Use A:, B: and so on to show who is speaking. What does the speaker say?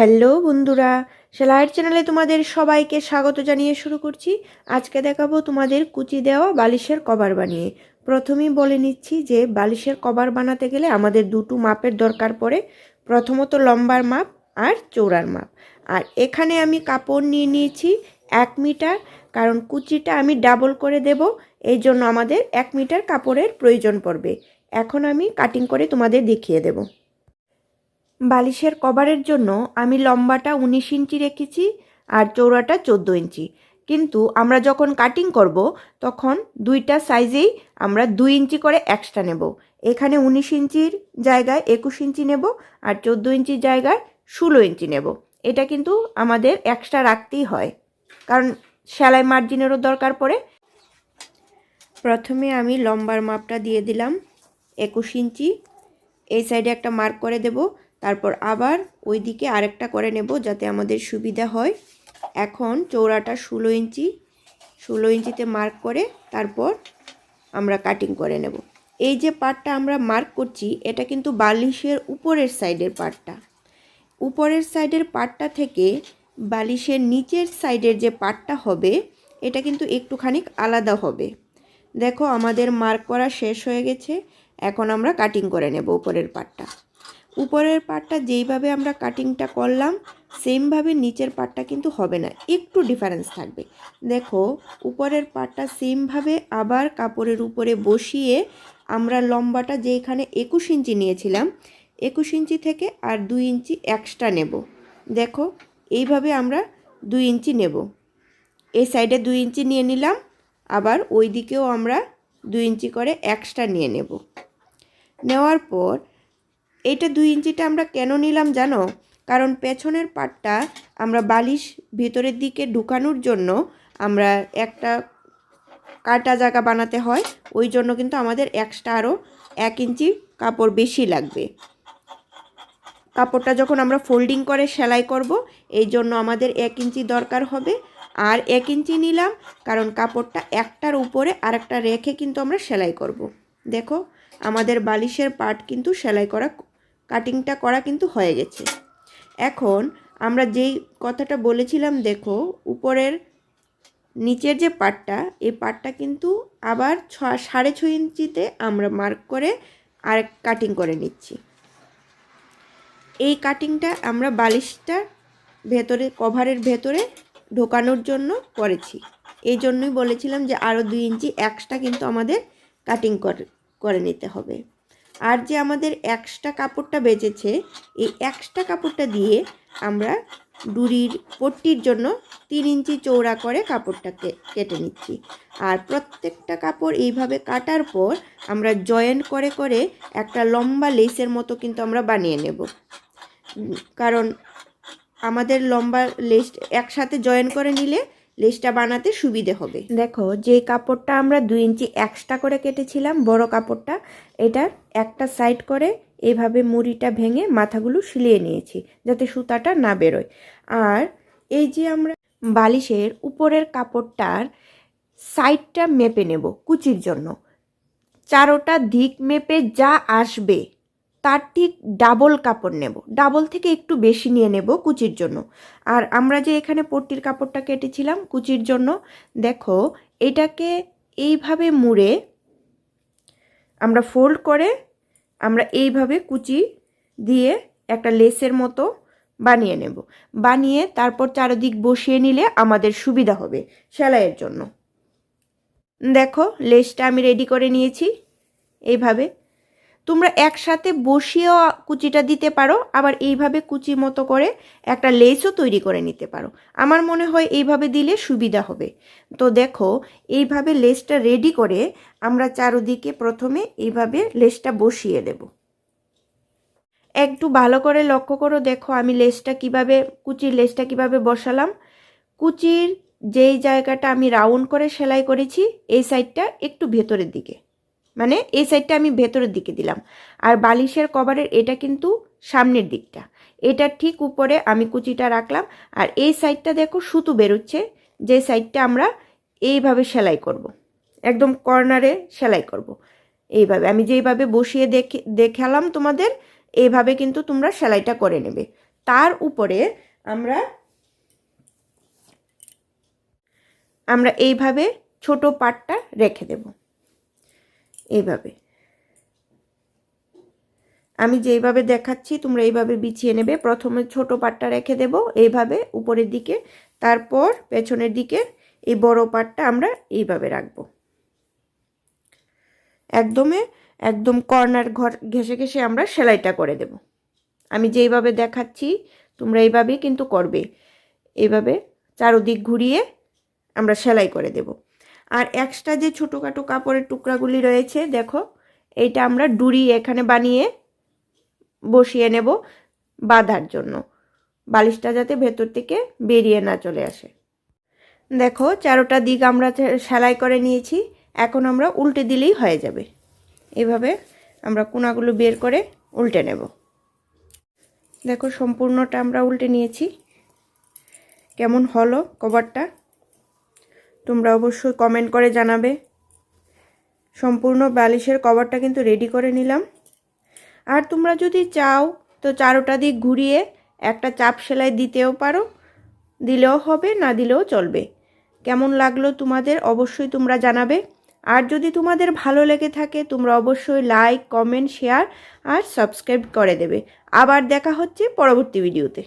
A: Hello বন্ধুরা, সেলাইয়ের চ্যানেলে তোমাদের সবাইকে স্বাগত জানিয়ে শুরু করছি। আজকে দেখাবো তোমাদের কুচি দেওয়া বালিশের কভার বানিয়ে। প্রথমেই বলে নিচ্ছি যে বালিশের কভার বানাতে গেলে আমাদের দুটো মাপের দরকার পড়ে। প্রথমত লম্বার মাপ আর চৌড়ার মাপ। আর এখানে আমি কাপড় নিয়ে নিয়েছি এক মিটার, কারণ কুচিটা আমি ডাবল করে দেব, এই জন্য আমাদের এক মিটার কাপড়ের প্রয়োজন পড়বে। এখন আমি কাটিং করে তোমাদের দেখিয়ে দেবো। বালিশের কভারের জন্য আমি লম্বাটা উনিশ ইঞ্চি রেখেছি আর চৌড়াটা চোদ্দ ইঞ্চি। কিন্তু আমরা যখন কাটিং করব, তখন দুইটা সাইজেই আমরা দুই ইঞ্চি করে এক্সট্রা নেব। এখানে উনিশ ইঞ্চির জায়গায় একুশ ইঞ্চি নেব আর চোদ্দ ইঞ্চির জায়গায় ষোলো ইঞ্চি নেব। এটা কিন্তু আমাদের এক্সট্রা রাখতেই হয়। কারণ সেলাই মার্জিনেরও দরকার পড়ে। প্রথমে আমি লম্বার মাপটা দিয়ে দিলাম একুশ ইঞ্চি। এই সাইডে একটা মার্ক করে দেব। তারপর আবার ওই দিকে আরেকটা করে নেব যাতে আমাদের সুবিধা হয়। এখন চৌড়াটা ষোলো ইঞ্চি, ষোলো ইঞ্চিতে মার্ক করে তারপর আমরা কাটিং করে নেব। এই যে পার্টটা আমরা মার্ক করছি, এটা কিন্তু বালিশের উপরের সাইডের পার্টটা উপরের সাইডের পার্টটা থেকে বালিশের নিচের সাইডের যে পার্টটা হবে, এটা কিন্তু একটুখানি আলাদা হবে। দেখো, আমাদের মার্ক করা শেষ হয়ে গেছে। এখন আমরা কাটিং করে নেব উপরের পার্টটা উপরের পার্টটা যেইভাবে আমরা কাটিংটা করলাম সেমভাবে নিচের পার্টটা কিন্তু হবে না, একটু ডিফারেন্স থাকবে। দেখো, উপরের পার্টটা সেমভাবে আবার কাপড়ের উপরে বসিয়ে আমরা লম্বাটা যেখানে একুশ ইঞ্চি নিয়েছিলাম, একুশ ইঞ্চি থেকে আর দুই ইঞ্চি এক্সট্রা নেব। দেখো, এইভাবে আমরা দুই ইঞ্চি নেব। এই সাইডে দুই ইঞ্চি নিয়ে নিলাম, আবার ওই দিকেও আমরা দুই ইঞ্চি করে এক্সট্রা নিয়ে নেব। নেওয়ার পর এইটা দুই ইঞ্চিটা আমরা কেন নিলাম জানো? কারণ পেছনের পাটটা আমরা বালিশ ভিতরের দিকে ঢুকানোর জন্য আমরা একটা কাটা জায়গা বানাতে হয়। ওই জন্য কিন্তু আমাদের এক্সট্রা আরও এক ইঞ্চি কাপড় বেশি লাগবে। কাপড়টা যখন আমরা ফোল্ডিং করে সেলাই করব, এই জন্য আমাদের এক ইঞ্চি দরকার হবে। আর এক ইঞ্চি নিলাম কারণ কাপড়টা একটার উপরে আরেকটা রেখে কিন্তু আমরা সেলাই করব। দেখো, আমাদের বালিশের পার্ট কিন্তু সেলাই করা কাটিংটা করা কিন্তু হয়ে গেছে। এখন আমরা যেই কথাটা বলেছিলাম, দেখো, উপরের নিচের যে পাটটা, এই পাটটা কিন্তু আবার ছ, সাড়ে ছ ইঞ্চিতে আমরা মার্ক করে আর কাটিং করে নিচ্ছি। এই কাটিংটা আমরা বালিশটা ভেতরে কভারের ভেতরে ঢোকানোর জন্য করেছি। এই জন্যই বলেছিলাম যে আরও দুই ইঞ্চি এক্সট্রা কিন্তু আমাদের কাটিং করে নিতে হবে। আর যে আমাদের এক্সট্রা কাপড়টা বেঁচেছে এই এক্সট্রা কাপড়টা দিয়ে আমরা ডুরির পট্টির জন্য তিন ইঞ্চি চৌড়া করে কাপড়টাকে কেটে নিচ্ছি। আর প্রত্যেকটা কাপড় এইভাবে কাটার পর আমরা জয়েন করে করে একটা লম্বা লেসের মতো কিন্তু আমরা বানিয়ে নেব। কারণ আমাদের লম্বা লেস একসাথে জয়েন করে নিলে লেসটা বানাতে সুবিধে হবে। দেখো, যে কাপড়টা আমরা দুই ইঞ্চি এক্সট্রা করে কেটেছিলাম, বড় কাপড়টা এটার একটা সাইড করে এভাবে মুড়িটা ভেঙে মাথাগুলো সিলিয়ে নিয়েছি, যাতে সুতাটা না বেরোয়। আর এই যে আমরা বালিশের উপরের কাপড়টার সাইডটা মেপে নেব কুচির জন্য। চারোটা দিক মেপে যা আসবে তার ঠিক ডাবল কাপড় নেব। ডাবল থেকে একটু বেশি নিয়ে নেব কুচির জন্য। আর আমরা যে এখানে পট্টির কাপড়টা কেটেছিলাম কুচির জন্য, দেখো, এটাকে এইভাবে মুড়ে আমরা ফোল্ড করে আমরা এইভাবে কুচি দিয়ে একটা লেসের মতো বানিয়ে নেব। বানিয়ে তারপর চারদিক বসিয়ে নিলে আমাদের সুবিধা হবে সেলাইয়ের জন্য। দেখো লেসটা আমি রেডি করে নিয়েছি। এইভাবে তোমরা একসাথে বসিয়েও কুচিটা দিতে পারো, আবার এইভাবে কুচি মতো করে একটা লেসও তৈরি করে নিতে পারো। আমার মনে হয় এইভাবে দিলে সুবিধা হবে। তো দেখো, এইভাবে লেসটা রেডি করে আমরা চারোদিকে প্রথমে এইভাবে লেসটা বসিয়ে দেব। একটু ভালো করে লক্ষ্য করো, দেখো আমি লেসটা কীভাবে, কুচির লেসটা কীভাবে বসালাম। কুচির যেই জায়গাটা আমি রাউন্ড করে সেলাই করেছি, এই সাইডটা একটু ভেতরের দিকে। মানে এই সাইডটা আমি ভেতরের দিকে দিলাম। আর বালিশের কভারের এটা কিন্তু সামনের দিকটা। এটা ঠিক উপরে আমি কুচিটা রাখলাম। আর এই সাইডটা দেখো সুতো বেরোচ্ছে, যে সাইডটা আমরা এইভাবে সেলাই করব। একদম কর্নারে সেলাই করব। এইভাবে। আমি যেইভাবে বসিয়ে দেখে, দেখালাম তোমাদের, এইভাবে কিন্তু তোমরা সেলাইটা করে নেবে। তার উপরে আমরা আমরা এইভাবে ছোট পাটটা রেখে দেব। এইভাবে আমি যেইভাবে দেখাচ্ছি, তোমরা এইভাবে বিছিয়ে নেবে। প্রথমে ছোট পাটটা রেখে দেব এইভাবে উপরের দিকে। তারপর পেছনের দিকে এই বড় পাটটা আমরা এইভাবে রাখব। একদমে, একদম কর্নার ঘর ঘেসে ঘেসে আমরা সেলাইটা করে দেব। আমি যেইভাবে দেখাচ্ছি, তোমরা এইভাবেই কিন্তু করবে। এইভাবে চারোদিক ঘুরিয়ে আমরা সেলাই করে দেব। আর এক্সট্রা যে ছোটোখাটো কাপড়ের টুকরাগুলি রয়েছে, দেখো, এইটা আমরা ডুরি এখানে বানিয়ে বসিয়ে নেব বাঁধার জন্য। বালিশটা যাতে ভেতর থেকে বেরিয়ে না চলে আসে। দেখো, চারোটা দিক আমরা সেলাই করে নিয়েছি, এখন আমরা উল্টে দিলেই হয়ে যাবে। এভাবে আমরা কোনাগুলো বের করে উল্টে নেব। দেখো, সম্পূর্ণটা আমরা উল্টে নিয়েছি। কেমন হলো কভারটা? তোমরা অবশ্যই কমেন্ট করে জানাবে। সম্পূর্ণ বালিশের কভারটা কিন্তু রেডি করে নিলাম। আর তোমরা যদি চাও তো চারোটা দিক ঘুরিয়ে একটা চাপ সেলাই দিতেও পারো, দিলেও হবে, না দিলেও চলবে। কেমন লাগল তোমাদের অবশ্যই তোমরা জানাবে। আর যদি তোমাদের ভালো লেগে থাকে তোমরা অবশ্যই লাইক কমেন্ট শেয়ার আর সাবস্ক্রাইব করে দেবে। আবার দেখা হচ্ছে পরবর্তী ভিডিওতে